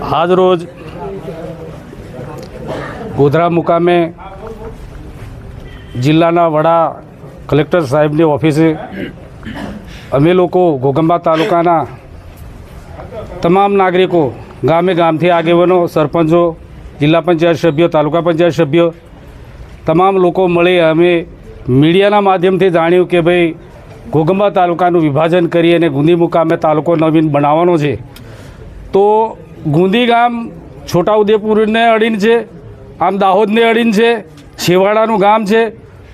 આજ રોજ ગોધરા મુકામે જિલ્લાના વડા કલેક્ટર સાહેબની ઓફિસે અમે લોકો ઘોગંબા તાલુકાના તમામ નાગરિકો, ગામે ગામથી આગેવાનો, સરપંચો, જિલ્લા પંચાયત સભ્યો, તાલુકા પંચાયત સભ્યો, તમામ લોકો મળી અમે મીડિયાના માધ્યમથી જાણ્યું કે ભાઈ ઘોગંબા તાલુકાનું વિભાજન કરી અને ગુંદી મુકામે તાલુકો નવીન બનાવવાનો છે. તો ગુંદી ગામ છોટાઉદેપુરને અડીને છે, આમ દાહોદને અડીને છે, છેવાડાનું ગામ છે,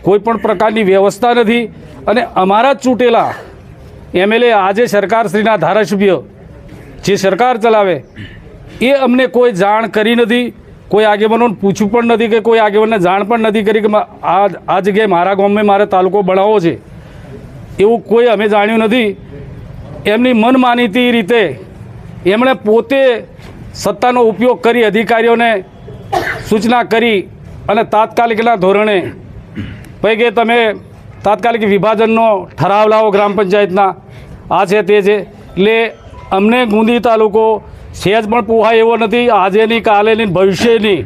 કોઈ પણ પ્રકારની વ્યવસ્થા નથી. અને અમારા જ ચૂંટેલા એમએલએ આજે સરકારશ્રીના ધારાસભ્ય જે સરકાર ચલાવે, એ અમને કોઈ જાણ કરી નથી, કોઈ આગેવાનોને પૂછ્યું પણ નથી કે કોઈ આગેવાનને જાણ પણ નથી કરી કે આ આ જગ્યાએ મારા ગામમાં મારે તાલુકો બનાવવો છે. એવું કોઈ અમે જાણ્યું નથી. એમની મનમાનીતી રીતે એમણે પોતે સત્તાનો ઉપયોગ કરી અધિકારીઓને સૂચના કરી અને તાત્કાલિકના ધોરણે ભાઈ કે તમે તાત્કાલિક વિભાજનનો ઠરાવ લાવો ગ્રામ પંચાયતના. આ છે તે છે. એટલે અમને ગુંદી તાલુકો સહેજ પણ પોહાય એવો નથી. આજે નહીં કાલે નહીં ભવિષ્યની.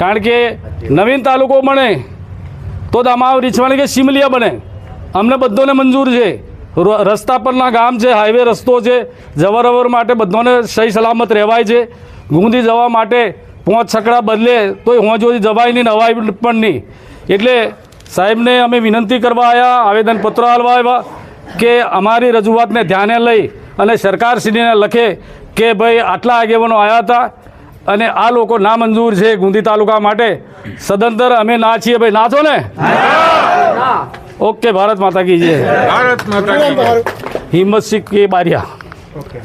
કારણ કે નવીન તાલુકો બને તો દમાવ રીછવાણી કે સિમલિયા બને. અમને બધોને મંજૂર છે. રસ્તા પરના ગામ છે હાઈવે રસ્તો છે, જવરવર માટે બધાને સહી સલામત રહેવાય છે. ગુંદી જવા માટે પોંચ છકડા બદલે તોય હોં જોઈ જવાય નહીં, નવાય પણ નહીં. એટલે સાહેબને અમે વિનંતી કરવા આવ્યા આવેદનપત્ર હાલવા આવ્યા કે અમારી રજૂઆતને ધ્યાને લઈ અને સરકારશ્રીને લખે કે ભાઈ આટલા આગેવાનો આવ્યા હતા અને આ લોકો ના મંજૂર છે ગુંદી તાલુકા માટે. સદંતર અમે ના છીએ. ભાઈ ના છો ને. ઓકે ભારત માતા કી જય ભારત માતા કી હિંમત સિંહ કે બારિયા ઓકે